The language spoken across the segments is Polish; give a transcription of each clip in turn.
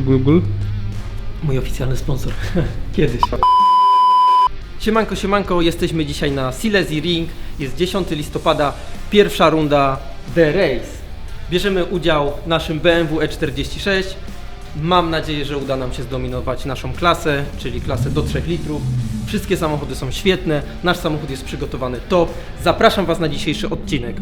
Gul. Mój oficjalny sponsor. Kiedyś. Siemanko, siemanko, jesteśmy dzisiaj na Silesii Ring. Jest 10 listopada, pierwsza runda The Race. Bierzemy udział w naszym BMW E46. Mam nadzieję, że uda nam się zdominować naszą klasę, czyli klasę do 3 litrów. Wszystkie samochody są świetne, nasz samochód jest przygotowany top. Zapraszam Was na dzisiejszy odcinek.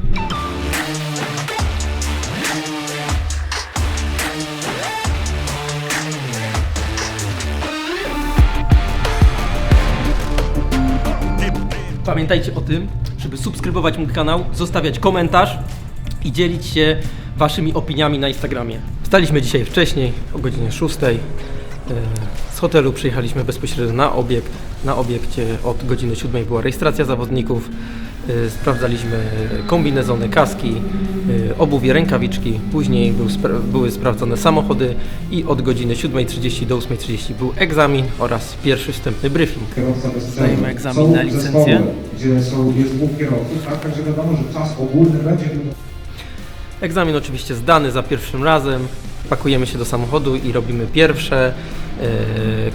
Pamiętajcie o tym, żeby subskrybować mój kanał, zostawiać komentarz i dzielić się waszymi opiniami na Instagramie. Wstaliśmy dzisiaj wcześniej, o godzinie 6. E, Z hotelu przyjechaliśmy bezpośrednio na obiekt. Na obiekcie od godziny 7 była rejestracja zawodników. E, Sprawdzaliśmy kombinezony, kaski, e, obuwie, rękawiczki. Później był, spra- były sprawdzone samochody i od godziny 7.30 do 8.30 był egzamin oraz pierwszy wstępny briefing. Zdajemy egzamin na licencję. zespoły, Gdzie są, jest dwóch kierowców, tak? Także wiadomo, że czas ogólny będzie Egzamin oczywiście zdany za pierwszym razem. Pakujemy się do samochodu i robimy pierwsze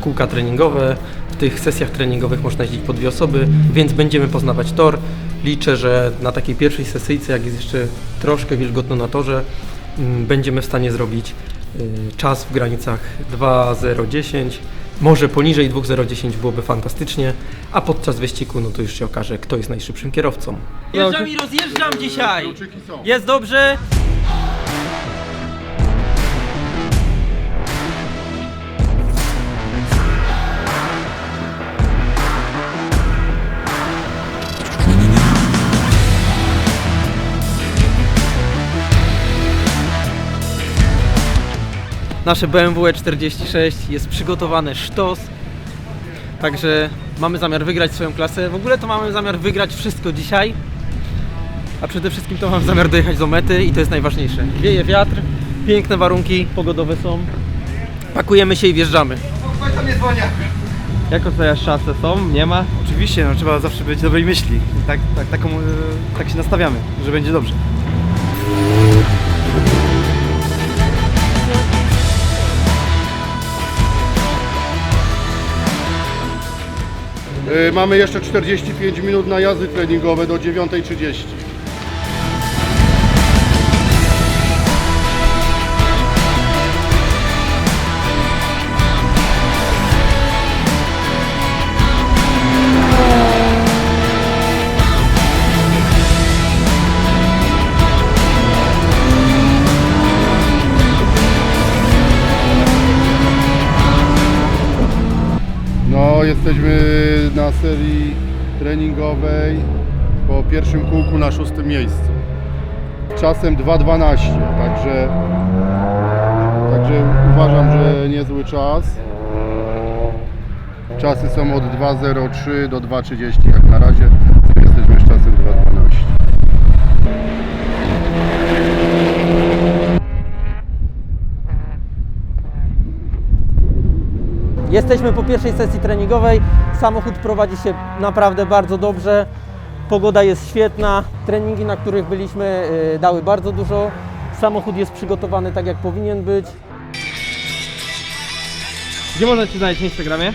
kółka treningowe. W tych sesjach treningowych można jeździć po dwie osoby, więc będziemy poznawać tor. Liczę, że na takiej pierwszej sesyjce, jak jest jeszcze troszkę wilgotno na torze, mm, będziemy w stanie zrobić e, czas w granicach 2.010. Może poniżej 2.010 byłoby fantastycznie, a podczas wyścigu no to już się okaże, kto jest najszybszym kierowcą. Jeżdżam i rozjeżdżam dzisiaj! Jest dobrze? Nasze BMW E46 jest przygotowane sztos. Także mamy zamiar wygrać swoją klasę. W ogóle to mamy zamiar wygrać wszystko dzisiaj. A przede wszystkim to mam zamiar dojechać do mety i to jest najważniejsze. Wieje wiatr, piękne warunki pogodowe są. Pakujemy się i wjeżdżamy. Jak oceniasz szanse są? Nie ma? Oczywiście, no trzeba zawsze być dobrej myśli. Tak, tak, taką, e, tak się nastawiamy, że będzie dobrze. Mamy jeszcze 45 minut na jazdy treningowe do 9.30. No, jesteśmy na serii treningowej po pierwszym kółku na szóstym miejscu. Czasem 2.12, także, także uważam, że niezły czas. Czasy są od 2.03 do 2.30 jak na razie. Jesteśmy z czasem 2.12. Jesteśmy po pierwszej sesji treningowej. Samochód prowadzi się naprawdę bardzo dobrze. Pogoda jest świetna. Treningi, na których byliśmy, y, dały bardzo dużo. Samochód jest przygotowany tak, jak powinien być. Gdzie można Cię znaleźć na Instagramie?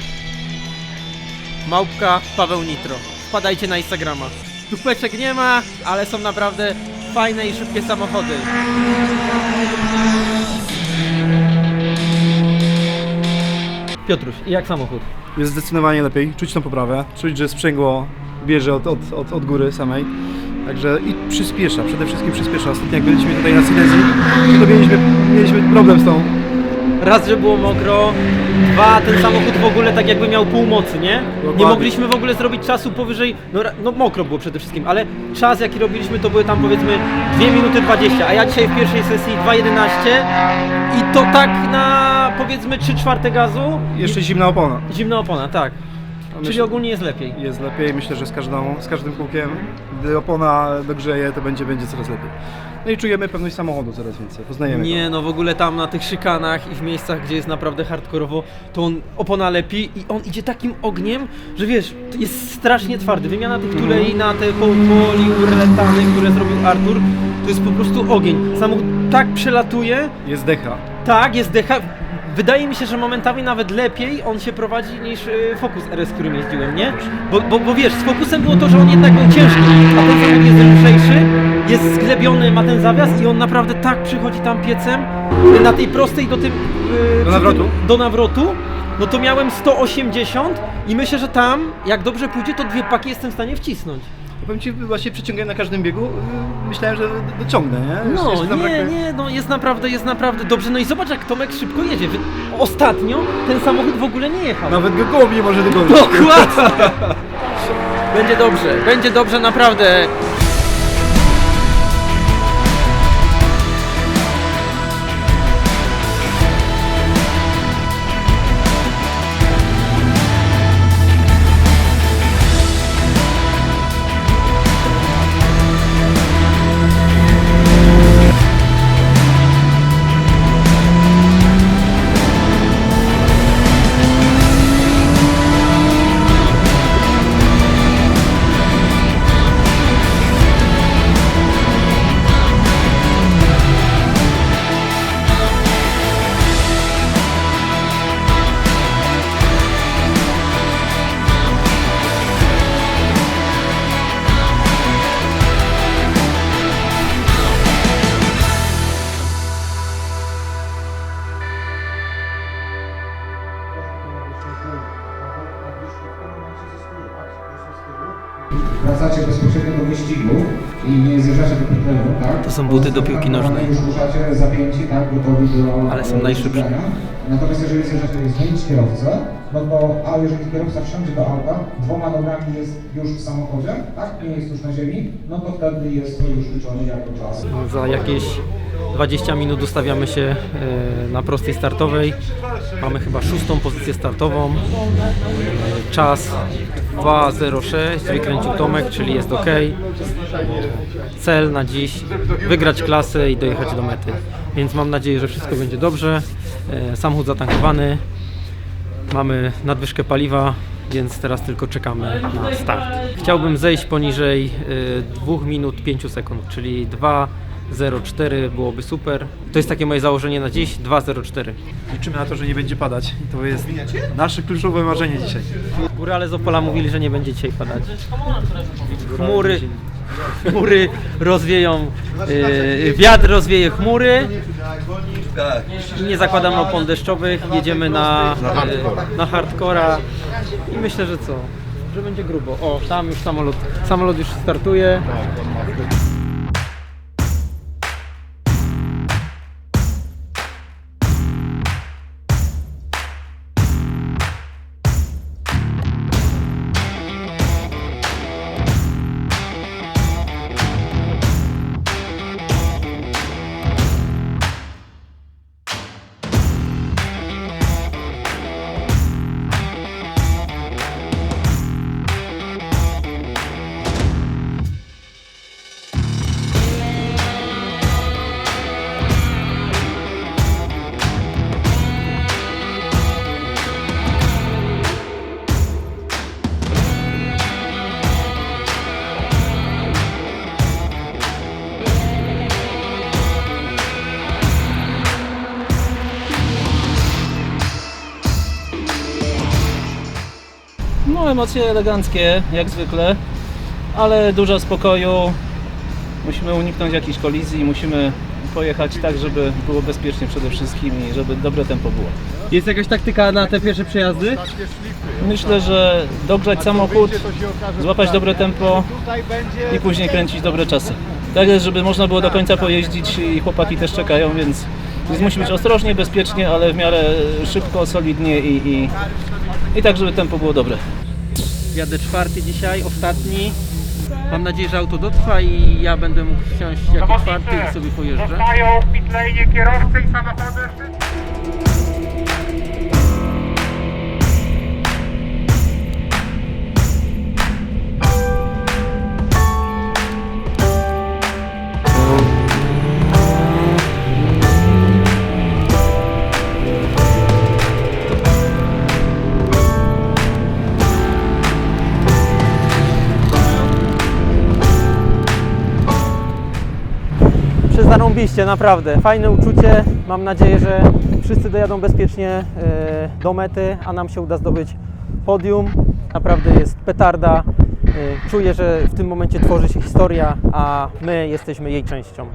Małpka Paweł Nitro. Wpadajcie na Instagrama. Tupeczek nie ma, ale są naprawdę fajne i szybkie samochody. Piotruś, jak samochód? Jest zdecydowanie lepiej, czuć tą poprawę, czuć, że sprzęgło bierze od, od, od, od góry samej. Także i przyspiesza, przede wszystkim przyspiesza. Ostatnio jak byliśmy tutaj na Silesii, to mieliśmy, mieliśmy problem z tą Raz, że było mokro, dwa, ten samochód w ogóle tak jakby miał pół mocy, nie? Nie mogliśmy w ogóle zrobić czasu powyżej, no, ra- no mokro było przede wszystkim, ale czas jaki robiliśmy to były tam powiedzmy 2 minuty 20, a ja dzisiaj w pierwszej sesji 2.11 i to tak na powiedzmy 3 czwarte gazu. jeszcze zimna opona. Zimna opona, tak. Czyli myślę- ogólnie jest lepiej. Jest lepiej, myślę, że z, każdą, z każdym kółkiem, gdy opona dogrzeje, to będzie, będzie coraz lepiej. No i czujemy pewność samochodu coraz więcej, poznajemy Nie, no w ogóle tam na tych szykanach i w miejscach, gdzie jest naprawdę hardkorowo, to on opona lepi i on idzie takim ogniem, że wiesz, jest strasznie twardy. Wymiana tych tulei na te po- poliuretany, które zrobił Artur, to jest po prostu ogień. Samochód tak przelatuje, go. Jest decha. tak, jest decha. Wydaje mi się, że momentami nawet lepiej on się prowadzi niż y, Focus RS, którym jeździłem, nie? Bo, bo, bo wiesz, z Focusem było to, że on jednak był ciężki, a ten samochód jest lżejszy, jest sklebiony, ma ten zawias i on naprawdę tak przychodzi tam piecem y, na tej prostej do tym... y, Do przy nawrotu? Tym, do nawrotu. No to miałem 180 i myślę, że tam, jak dobrze pójdzie, to dwie paki jestem w stanie wcisnąć. Powiem Ci, właśnie przyciągałem na każdym biegu, yy, myślałem, że do- dociągnę, nie? No, jeszcze nie, brakuje- nie, no jest naprawdę, jest naprawdę dobrze. No i zobacz, jak Tomek szybko jedzie. Ostatnio ten samochód w ogóle nie jechał. Nawet go gołąb nie może dogonić. Dokładnie. Będzie dobrze, będzie dobrze naprawdę. I nie zjeżdżacie do pitlenu, tak? To są buty do piłki nożnej. Już ruszacie zapięci, tak? Gotowi do Ale są najszybsze. Natomiast jeżeli zjeżdżacie zmienić kierowcę, no to a jeżeli kierowca wsiądzie do auta, dwoma nogami jest już w samochodzie, tak? Nie jest już na ziemi, no to wtedy jest to już liczony jako czas. Za jakieś 20 minut ustawiamy się e, na prostej startowej. Mamy chyba szóstą pozycję startową. E, Czas 2.06 wykręcił Tomek, czyli jest ok. Cel na dziś wygrać klasę i dojechać do mety. Więc mam nadzieję, że wszystko będzie dobrze. E, Samochód zatankowany. Mamy nadwyżkę paliwa, więc teraz tylko czekamy na start. Chciałbym zejść poniżej y, 2 minut 5 sekund, czyli 2.04 byłoby super. To jest takie moje założenie na dziś, 2.04. Liczymy na to, że nie będzie padać. I to jest nasze kluczowe marzenie dzisiaj. Górale z Opola mówili, że nie będzie dzisiaj padać. Chmury, chmury rozwieją, y, wiatr rozwieje chmury. I nie zakładamy opon deszczowych, jedziemy na, y, na hardcora i myślę, że co? Że będzie grubo. O, tam już samolot, samolot już startuje. Emocje eleganckie, jak zwykle, ale dużo spokoju. Musimy uniknąć jakichś kolizji, musimy pojechać tak, żeby było bezpiecznie przede wszystkim i żeby dobre tempo było. Jest jakaś taktyka na te pierwsze przejazdy? Myślę, że dogrzać samochód, złapać dobre tempo i później kręcić dobre czasy. Tak jest, żeby można było do końca pojeździć i chłopaki też czekają, więc, więc musi być ostrożnie, bezpiecznie, ale w miarę szybko, solidnie i, i, i tak, żeby tempo było dobre. Jadę czwarty dzisiaj, ostatni. Mam nadzieję, że auto dotrwa i ja będę mógł wsiąść jako czwarty i sobie pojeżdżę. Zostają w pitlane kierowcy i samochody. Przezarąbiście, naprawdę. Fajne uczucie. Mam nadzieję, że wszyscy dojadą bezpiecznie e, do mety, a nam się uda zdobyć podium. Naprawdę jest petarda. E, Czuję, że w tym momencie tworzy się historia, a my jesteśmy jej częścią.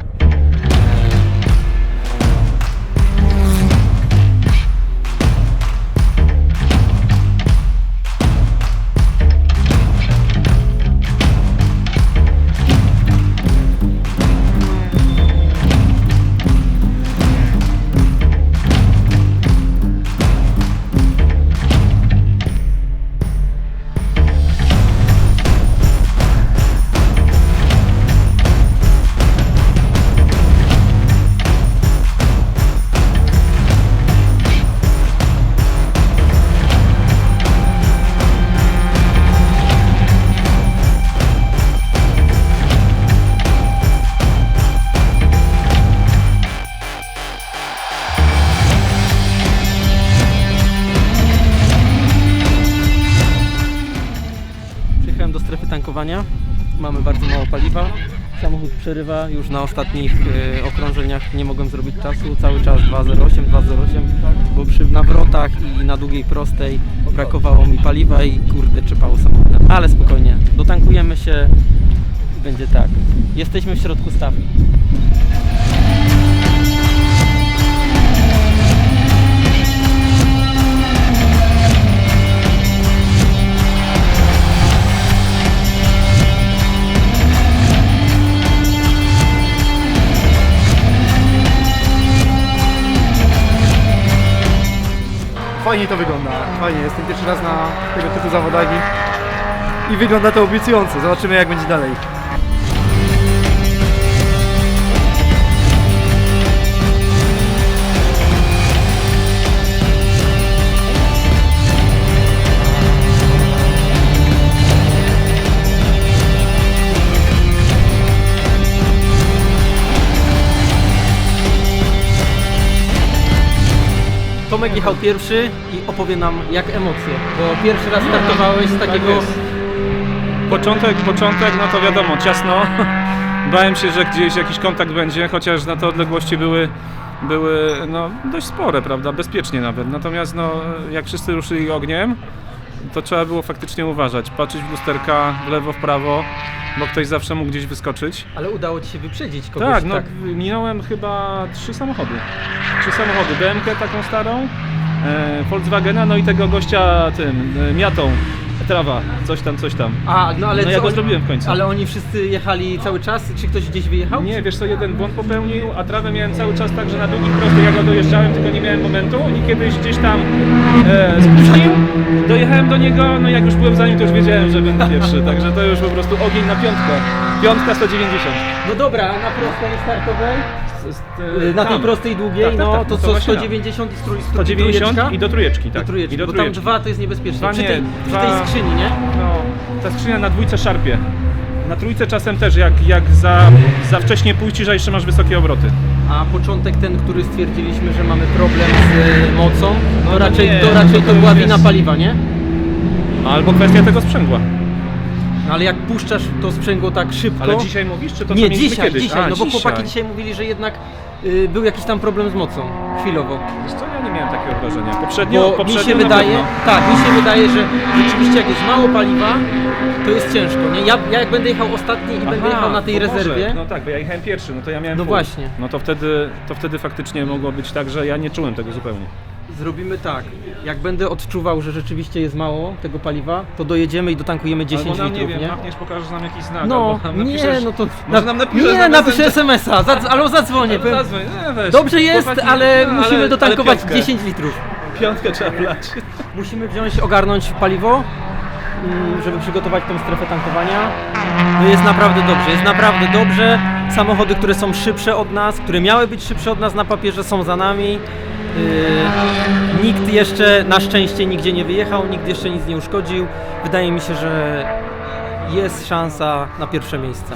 Przerywa już na ostatnich e, okrążeniach. Nie mogłem zrobić czasu. Cały czas 2.08, 2.08, bo przy nawrotach i na długiej prostej brakowało mi paliwa i kurde trzepało samochodem. Ale spokojnie, dotankujemy się będzie tak. Jesteśmy w środku stawki. Fajnie to wygląda, fajnie. Jestem pierwszy raz na tego typu zawodach i, i wygląda to obiecująco. Zobaczymy jak będzie dalej. Tomek jechał pierwszy i opowie nam jak emocje, bo pierwszy raz startowałeś z takiego... jest. Początek, początek, no to wiadomo, ciasno. Bałem się, że gdzieś jakiś kontakt będzie, chociaż na te odległości były, były no, dość spore, prawda, bezpiecznie nawet. Natomiast no, jak wszyscy ruszyli ogniem, to trzeba było faktycznie uważać, patrzeć w lusterka, w lewo, w prawo, bo ktoś zawsze mógł gdzieś wyskoczyć. Ale udało Ci się wyprzedzić kogoś Tak, no minąłem chyba trzy samochody. Trzy samochody, BMK taką starą, e, Volkswagena, no i tego gościa tym, e, miatą, trawa, coś tam, coś tam. A, no ale No ja co, go zrobiłem w końcu. Ale oni wszyscy jechali cały czas? Czy ktoś gdzieś wyjechał? Nie, wiesz co, jeden błąd popełnił, a trawę miałem cały czas tak, że na długich prostych ja go dojeżdżałem, tylko nie miałem momentu i kiedyś gdzieś tam e, spóźnił, dojechałem do niego, no jak już byłem za nim, to już wiedziałem, że będę pierwszy, także to już po prostu ogień na piątkę. Piątka 190. No dobra, a na prostej startowej? Z- Y, Na tej tam. prostej długiej, Tak, tak, no tak, to to co, właśnie 190 i strój, 190 i do trójeczki, tak. do trójeczki, I do bo tam trójeczki. dwa to jest niebezpieczne. Dwa przy, nie, tej, dwa- przy tej skrzyni, nie? No, ta skrzynia na dwójce szarpie. Na trójce czasem też, jak, jak za, za wcześnie puścisz, a jeszcze masz wysokie obroty. A początek ten, który stwierdziliśmy, że mamy problem z y, mocą, No to raczej, nie, to, raczej no to to była już wina jest- paliwa, nie? Albo kwestia tego sprzęgła. No ale jak puszczasz to sprzęgło tak szybko... Ale dzisiaj mówisz, czy to co nie, mieliśmy dzisiaj, kiedyś? dzisiaj, A, no bo dzisiaj. chłopaki dzisiaj mówili, że jednak y, był jakiś tam problem z mocą, chwilowo. Wiesz co, ja nie miałem takiego wrażenia. Poprzednio, Bo mi poprzednio się na wydaje, pewno. tak, mi się wydaje, że rzeczywiście jak jest mało paliwa, to jest ciężko, nie? Ja, ja jak będę jechał ostatni i będę Aha, jechał na tej to może. rezerwie, No tak, bo ja jechałem pierwszy, no to ja miałem No full. właśnie. No to wtedy, to wtedy faktycznie mogło być tak, że ja nie czułem tego zupełnie. Zrobimy tak. Jak będę odczuwał, że rzeczywiście jest mało tego paliwa, to dojedziemy i dotankujemy 10 Albo nam, litrów, nie wiem, nie? machniesz, pokażesz nam jakiś znak, No, albo nam nie, napiszesz, no to... Może nam napiszesz nie, na napiszę. SMS-a, albo zadzwonię. powiem, Zadzwoń, nie, weź. Dobrze jest, Chłopaki, ale no, musimy ale- dotankować ale piątkę. 10 litrów. Piątkę trzeba wlać. Musimy wziąć, ogarnąć paliwo, mm, żeby przygotować tą strefę tankowania. No jest naprawdę dobrze, jest naprawdę dobrze. Samochody, które są szybsze od nas, które miały być szybsze od nas na papierze są za nami. Yy, nikt jeszcze, na szczęście nigdzie nie wyjechał, nikt jeszcze nic nie uszkodził. Wydaje mi się, że jest szansa na pierwsze miejsca.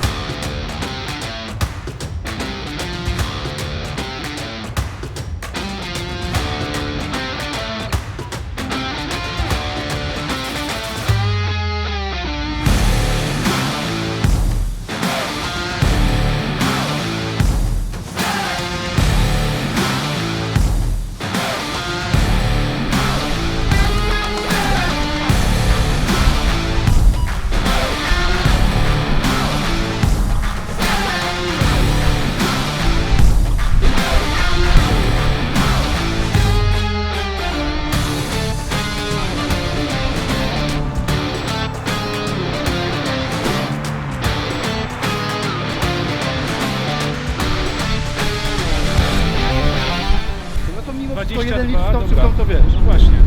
Piątką to wiesz. Właśnie.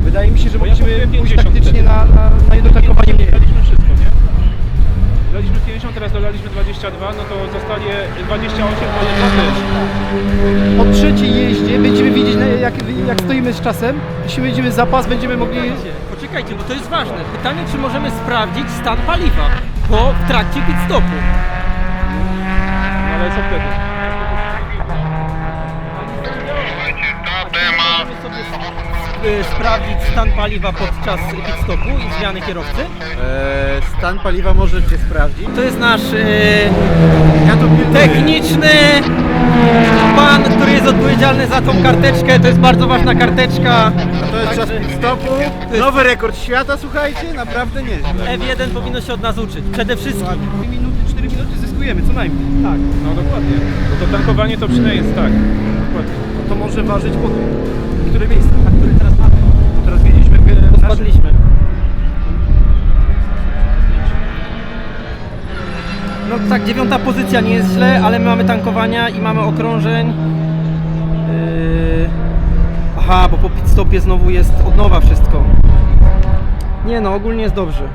Wydaje mi się, że Bo ja mogliśmy kupiłem pójść 50 taktycznie wtedy. na, na, na jedno tankowanie mniej. Daliśmy wszystko, nie? Daliśmy 50, teraz dodaliśmy 22, no to zostanie 28, to jest też. Po trzeciej jeździe będziemy widzieć na- jak, jak stoimy z czasem. Jeśli będziemy zapas, będziemy mogli... Poczekajcie, bo to jest ważne. Pytanie, czy możemy sprawdzić stan paliwa po w trakcie pit stopu. No ale co wtedy? Sprawdzić stan paliwa podczas pit stopu i zmiany kierowcy. Eee, stan paliwa możecie sprawdzić. To jest nasz y, Ja techniczny pan, który jest odpowiedzialny za tą karteczkę. To jest bardzo ważna karteczka. To jest czas pit stopu. Nowy rekord świata, słuchajcie, naprawdę nieźle. F1 powinno się od nas uczyć. Przede wszystkim. 2 minuty, 4 minuty zyskujemy, co najmniej. Tak. No dokładnie. Bo to tankowanie to przynajmniej jest tak. Dokładnie. To może ważyć po które miejsce, na które teraz mamy. Bo teraz mieliśmy w naszym- Spadliśmy. No tak, dziewiąta pozycja nie jest źle, ale my mamy tankowania i mamy okrążeń. Yy... Aha, bo po pit stopie znowu jest od nowa wszystko. Nie no, ogólnie jest dobrze.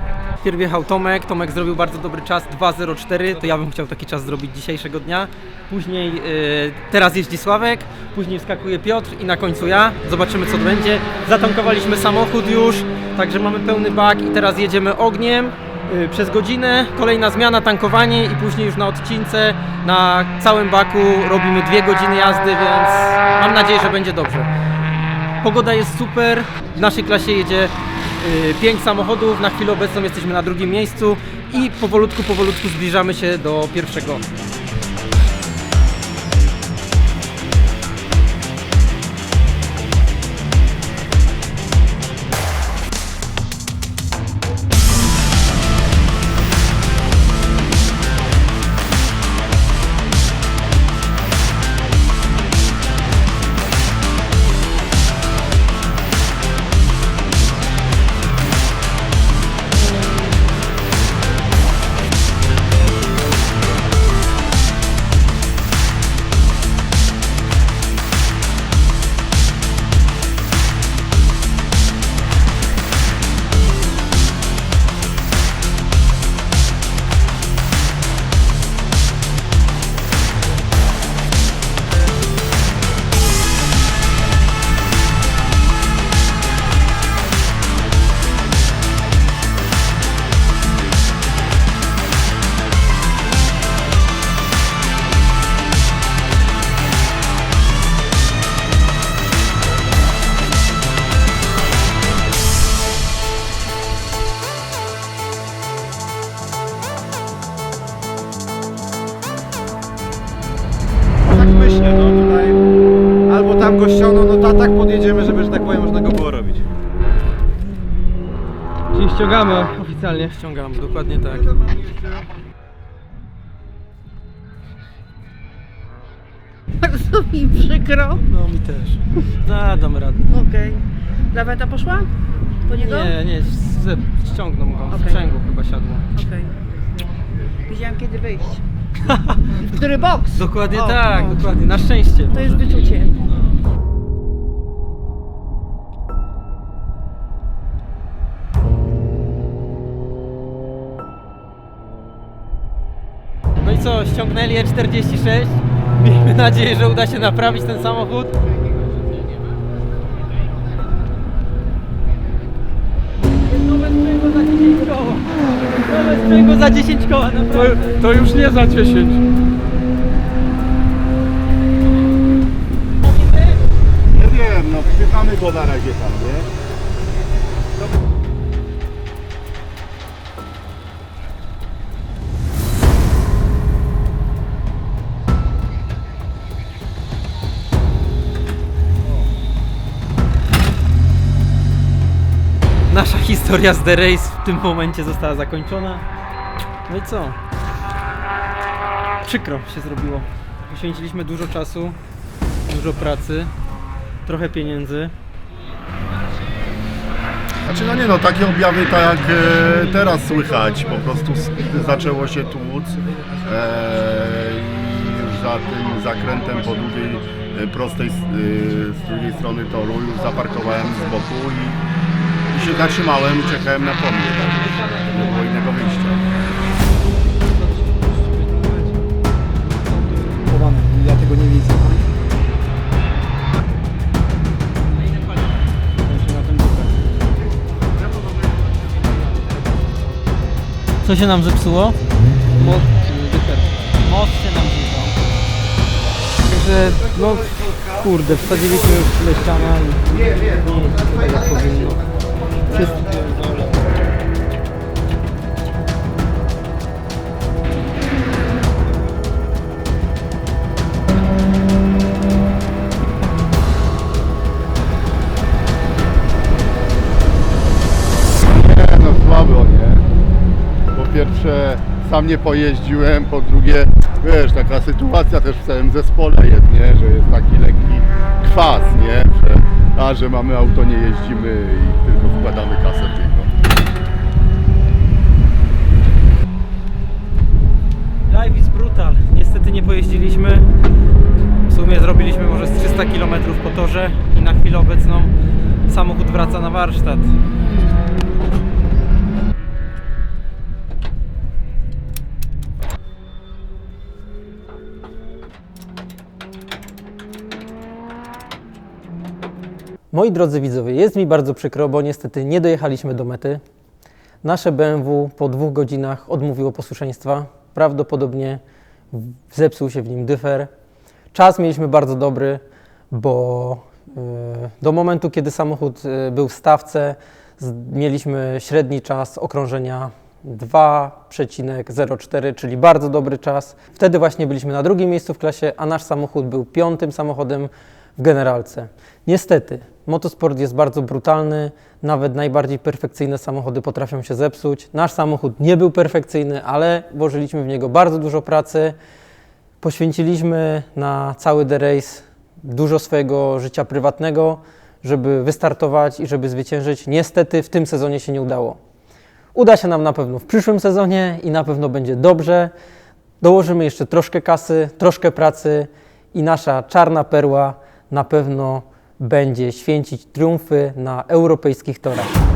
Pierw jechał Tomek, Tomek zrobił bardzo dobry czas 2.04, to ja bym chciał taki czas zrobić dzisiejszego dnia. Później yy, teraz jeździ Sławek, później wskakuje Piotr i na końcu ja. Zobaczymy co będzie. Zatankowaliśmy samochód już, także mamy pełny bak i teraz jedziemy ogniem yy, przez godzinę. Kolejna zmiana, tankowanie i później już na odcince na całym baku robimy dwie godziny jazdy, więc mam nadzieję, że będzie dobrze. Pogoda jest super. W naszej klasie jedzie 5 samochodów. Na chwilę obecną jesteśmy na drugim miejscu i powolutku, powolutku zbliżamy się do pierwszego. Robić. Czyli ściągamy oficjalnie. Ściągamy, dokładnie tak. Bardzo mi przykro. No mi też. No, damy radę. Okej. Laweta poszła? Po niego? Nie, nie, z- ściągnął go. W Okej. sprzęgu chyba siadło. Okej. Widziałam kiedy wyjść. W który boks? Dokładnie O, tak, o. dokładnie. Na szczęście. To jest wyczucie. No co, ściągnęli E46. Miejmy nadzieję, że uda się naprawić ten samochód. Jest nowe sprzęgło za 10 koła. Nowe sprzęgło za 10 koła, naprawdę. To już nie za 10. Nie wiem, no wpychamy go na razie tam, nie? Historia z The Race w tym momencie została zakończona. No i co? Przykro się zrobiło. Poświęciliśmy dużo czasu, dużo pracy, trochę pieniędzy. Znaczy no nie no, takie objawy tak jak e, teraz słychać, po prostu zaczęło się tłuc e, i za tym zakrętem po długiej y, prostej, y, z drugiej strony toru, już zaparkowałem z boku i, i się zatrzymałem i czekałem na pomnik. Nie było innego wyjścia. Chowane, Ja tego nie widzę. Co się nam zepsuło? Most, Most się nam zepsuł. Także, no kurde, wsadziliśmy już tyle ściana i tak jak powinno. Nie, no słabo, nie? Po pierwsze, sam nie pojeździłem, po drugie, wiesz, taka sytuacja też w całym zespole jest, nie? Że jest taki lekki kwas, nie? Że, a, że mamy auto, nie jeździmy i tylko wkładamy kasę w niego. Is brutal. Niestety nie pojeździliśmy. W sumie zrobiliśmy może z 300 km po torze i na chwilę obecną samochód wraca na warsztat. Moi drodzy widzowie, jest mi bardzo przykro, bo niestety nie dojechaliśmy do mety. Nasze BMW po dwóch godzinach odmówiło posłuszeństwa. Prawdopodobnie zepsuł się w nim dyfer. Czas mieliśmy bardzo dobry, bo e, do momentu, kiedy samochód e, był w stawce, mieliśmy średni czas okrążenia 2,04, czyli bardzo dobry czas. Wtedy właśnie byliśmy na drugim miejscu w klasie, a nasz samochód był piątym samochodem generalce. Niestety, motosport jest bardzo brutalny, nawet najbardziej perfekcyjne samochody potrafią się zepsuć. Nasz samochód nie był perfekcyjny, ale włożyliśmy w niego bardzo dużo pracy. Poświęciliśmy na cały The Race dużo swojego życia prywatnego, żeby wystartować i żeby zwyciężyć. Niestety w tym sezonie się nie udało. Uda się nam na pewno w przyszłym sezonie i na pewno będzie dobrze. Dołożymy jeszcze troszkę kasy, troszkę pracy i nasza czarna perła na pewno będzie święcić triumfy na europejskich torach.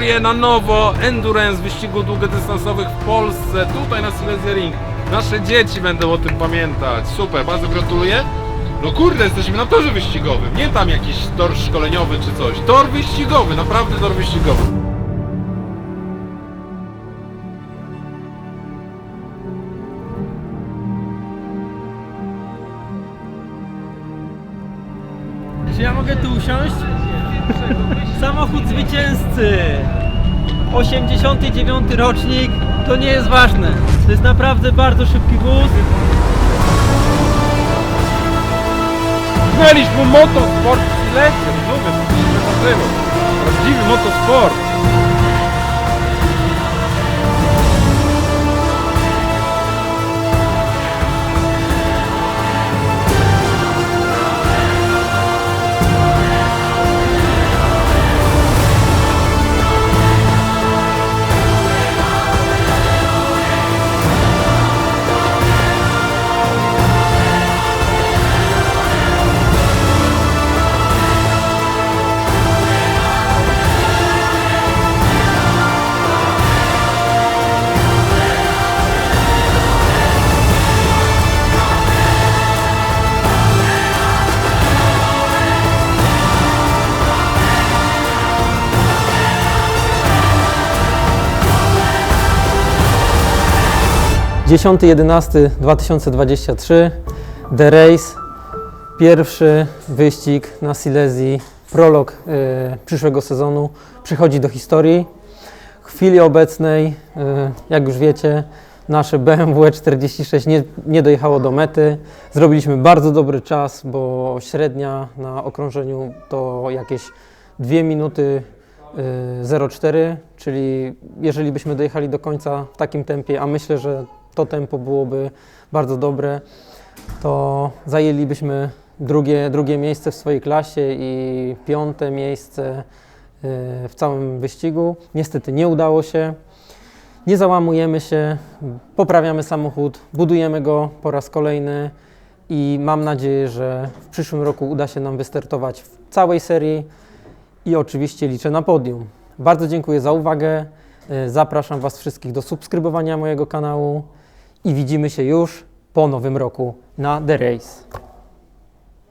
Historię na nowo endurance wyścigów długodystansowych w Polsce, tutaj na Silesia Ring. Nasze dzieci będą o tym pamiętać. Super, bardzo gratuluję. No kurde, jesteśmy na torze wyścigowym, nie tam jakiś tor szkoleniowy czy coś. Tor wyścigowy, naprawdę tor wyścigowy. Czy ja mogę tu usiąść? Samochód zwycięzcy! 89 rocznik, to nie jest ważne. To jest naprawdę bardzo szybki wóz. Znaliśmy motosport w się wydarzyło. Prawdziwy motosport. Dziesiąty, 11 2023 The Race, pierwszy wyścig na Silesii, prolog e, przyszłego sezonu przychodzi do historii. W chwili obecnej, e, jak już wiecie, nasze BMW 46 nie, nie dojechało do mety. Zrobiliśmy bardzo dobry czas, bo średnia na okrążeniu to jakieś 2 minuty y, 04, czyli jeżeli byśmy dojechali do końca w takim tempie, a myślę, że to tempo byłoby bardzo dobre, to zajęlibyśmy drugie, drugie miejsce w swojej klasie i piąte miejsce y, w całym wyścigu. Niestety nie udało się. Nie załamujemy się, poprawiamy samochód, budujemy go po raz kolejny i mam nadzieję, że w przyszłym roku uda się nam wystartować w całej serii i oczywiście liczę na podium. Bardzo dziękuję za uwagę. Y, Zapraszam Was wszystkich do subskrybowania mojego kanału i widzimy się już po nowym roku na The Race.